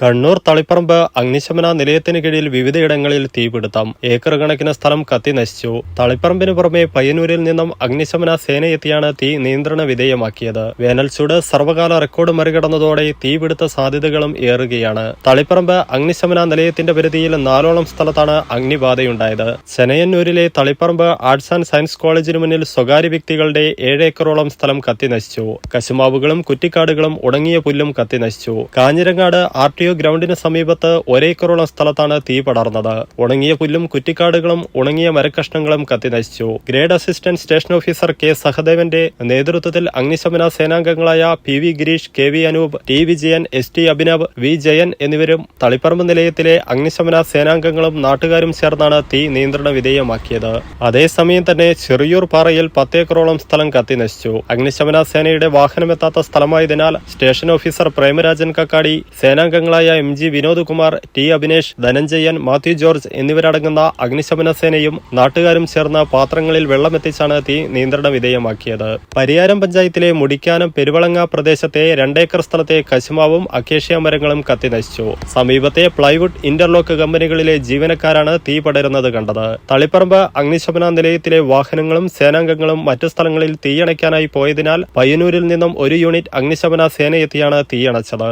കണ്ണൂർ തളിപ്പറമ്പ് അഗ്നിശമന നിലയത്തിന് കീഴിൽ വിവിധയിടങ്ങളിൽ തീപിടുത്തം. ഏക്കർ കണക്കിന് സ്ഥലം കത്തി നശിച്ചു. തളിപ്പറമ്പിന് പുറമെ പയ്യന്നൂരിൽ നിന്നും അഗ്നിശമന സേനയെത്തിയാണ് തീ നിയന്ത്രണ വിധേയമാക്കിയത്. വേനൽ ചൂട് സർവകാല റെക്കോർഡ് മറികടന്നതോടെ തീപിടുത്ത സാധ്യതകളും ഏറുകയാണ്. തളിപ്പറമ്പ് അഗ്നിശമന നിലയത്തിന്റെ പരിധിയിൽ നാലോളം സ്ഥലത്താണ് അഗ്നിബാധയുണ്ടായത്. ചെനയന്നൂരിലെ തളിപ്പറമ്പ് ആർട്സ് ആൻഡ് സയൻസ് കോളേജിന് മുന്നിൽ സ്വകാര്യ വ്യക്തികളുടെ ഏഴ് ഏക്കറോളം സ്ഥലം കത്തി നശിച്ചു. കശുമാവുകളും കുറ്റിക്കാടുകളും ഉണങ്ങിയ പുല്ലും കത്തി നശിച്ചു. കാഞ്ഞിരങ്ങാട് ആർ ടി ഒ ഗ്രൗണ്ടിന് സമീപത്ത് ഒരേക്കറോളം സ്ഥലത്താണ് തീ പടർന്നത്. ഉണങ്ങിയ പുല്ലും കുറ്റിക്കാടുകളും ഉണങ്ങിയ മരക്കഷ്ണങ്ങളും കത്തിനശിച്ചു grade assistant station officer K സഹദേവന്റെ നേതൃത്വത്തിൽ അഗ്നിശമന സേനാംഗങ്ങളായ P V Girish K V Anoop T Vijayan S T Abhinav V Jayan എന്നിവരും തളിപ്പറമ്പ് നിലയത്തിലെ അഗ്നിശമന സേനാംഗങ്ങളും നാട്ടുകാരും ചേർന്നാണ് തീ നിയന്ത്രണ വിധേയമാക്കിയത്. അതേസമയം തന്നെ ചെറിയൂർ പാറയിൽ പത്തേക്കറോളം സ്ഥലം കത്തിനശിച്ചു അഗ്നിശമന സേനയുടെ വാഹനമെത്താത്ത സ്ഥലമായതിനാൽ station officer Premarajan Kakkadi സേനാംഗങ്ങളായ M G Vinod Kumar T Abhinesh Dhananjayan Mathew George എന്നിവരടങ്ങുന്ന അഗ്നിശമന സേനയും നാട്ടുകാരും ചേർന്ന പാത്രങ്ങളിൽ വെള്ളമെത്തിച്ചാണ് തീ നിയന്ത്രണ വിധേയമാക്കിയത്. പരിയാരം പഞ്ചായത്തിലെ മുടിക്കാനം പെരുവളങ്ങ പ്രദേശത്തെ രണ്ടേക്കർ സ്ഥലത്തെ കശുമാവും അക്കേഷ്യ മരങ്ങളും കത്തി നശിച്ചു. സമീപത്തെ പ്ലൈവുഡ് ഇന്റർലോക്ക് കമ്പനികളിലെ ജീവനക്കാരാണ് തീ പടരുന്നത് കണ്ടത്. തളിപ്പറമ്പ് അഗ്നിശമന നിലയത്തിലെ വാഹനങ്ങളും സേനാംഗങ്ങളും മറ്റു സ്ഥലങ്ങളിൽ തീയണയ്ക്കാനായി പോയതിനാൽ പയ്യന്നൂരിൽ നിന്നും ഒരു യൂണിറ്റ് അഗ്നിശമന സേനയെത്തിയാണ് തീയണച്ചത്.